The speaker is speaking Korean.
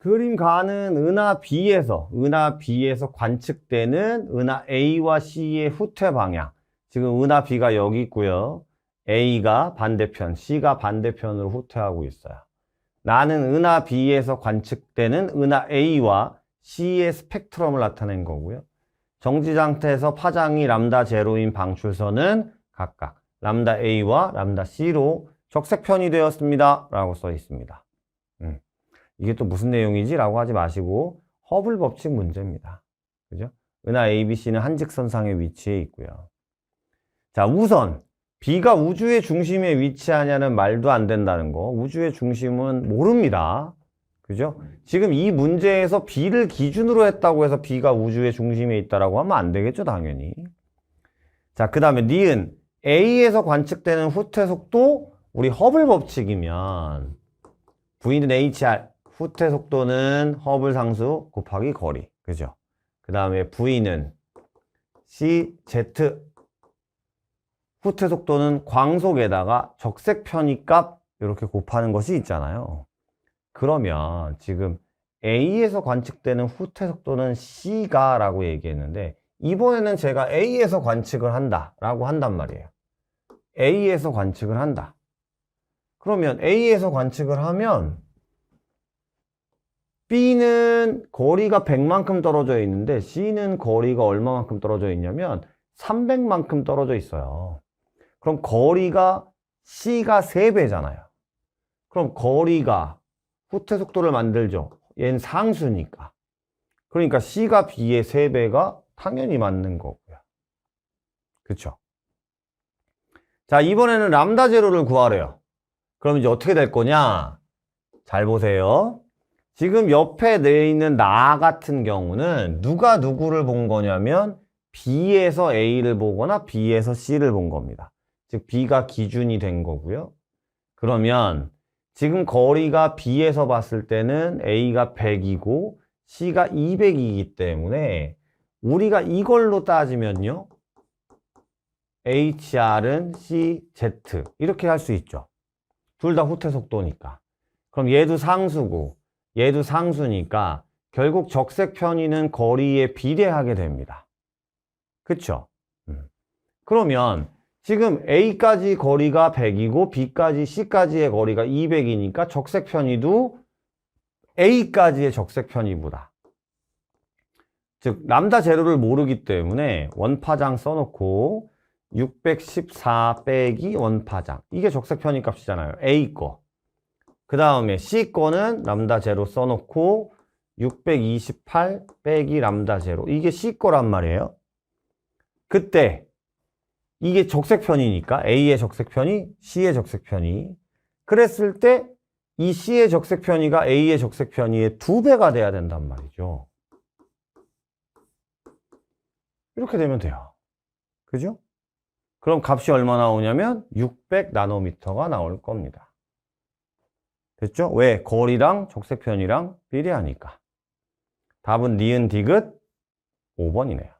그림 가는 은하 B에서 은하 B에서 관측되는 은하 A와 C의 후퇴 방향. 지금 은하 B가 여기 있고요. A가 반대편, C가 반대편으로 후퇴하고 있어요. 나는 은하 B에서 관측되는 은하 A와 C의 스펙트럼을 나타낸 거고요. 정지 상태에서 파장이 람다 제로인 방출선은 각각 람다 A와 람다 C로 적색편이 되었습니다. 라고 써 있습니다. 음. 이게 또 무슨 내용이지? 라고 하지 마시고 허블 법칙 문제입니다. 그죠? 은하 ABC는 한직선상에 위치해 있고요. 자, 우선 B가 우주의 중심에 위치하냐는 말도 안 된다는 거. 우주의 중심은 모릅니다. 그죠? 지금 이 문제에서 B를 기준으로 했다고 해서 B가 우주의 중심에 있다라고 하면 안 되겠죠, 당연히. 자, 그 다음에 니은 A에서 관측되는 후퇴 속도 우리 허블 법칙이면 V는 HR 후퇴 속도는 허블 상수 곱하기 거리. 그죠? 그 다음에 V는 CZ 후퇴 속도는 광속에다가 적색 편의값 이렇게 곱하는 것이 있잖아요. 그러면 지금 A에서 관측되는 후퇴 속도는 C가 라고 얘기했는데 이번에는 제가 A에서 관측을 한다 라고 한단 말이에요. A에서 관측을 한다. 그러면 A에서 관측을 하면 B는 거리가 100만큼 떨어져 있는데 C는 거리가 얼마만큼 떨어져 있냐면 300만큼 떨어져 있어요. 그럼 거리가 C가 3배잖아요. 그럼 거리가 후퇴 속도를 만들죠. 얘는 상수니까. 그러니까 C가 B의 3배가 당연히 맞는 거고요. 그쵸? 자, 이번에는 람다 제로를 구하래요. 그럼 이제 어떻게 될 거냐? 잘 보세요. 지금 옆에 내 있는 나 같은 경우는 누가 누구를 본 거냐면 B에서 A를 보거나 B에서 C를 본 겁니다. 즉 B가 기준이 된 거고요. 그러면 지금 거리가 B에서 봤을 때는 A가 100이고 C가 200이기 때문에 우리가 이걸로 따지면요. HR은 CZ 이렇게 할 수 있죠. 둘 다 후퇴 속도니까. 그럼 얘도 상수고 얘도 상수니까 결국 적색 편의는 거리에 비례하게 됩니다. 그쵸? 음. 그러면 지금 A까지 거리가 100이고 B까지 C까지의 거리가 200이니까 적색 편의도 A까지의 적색 편의보다. 즉 람다 제로를 모르기 때문에 원파장 써놓고 614 빼기 원파장 이게 적색 편의 값이잖아요. A 거. 그 다음에 C 거는 람다 제로 써놓고 628 빼기 람다 제로 이게 C 거란 말이에요. 그때 이게 적색편이니까 A의 적색편이 C의 적색편이 그랬을 때 이 C의 적색편이가 A의 적색편이의 두 배가 돼야 된단 말이죠. 이렇게 되면 돼요. 그죠? 그럼 값이 얼마 나오냐면 600 나노미터가 나올 겁니다. 됐죠? 왜? 거리랑 적색편이랑 비례하니까. 답은 니은 디귿 5번이네요.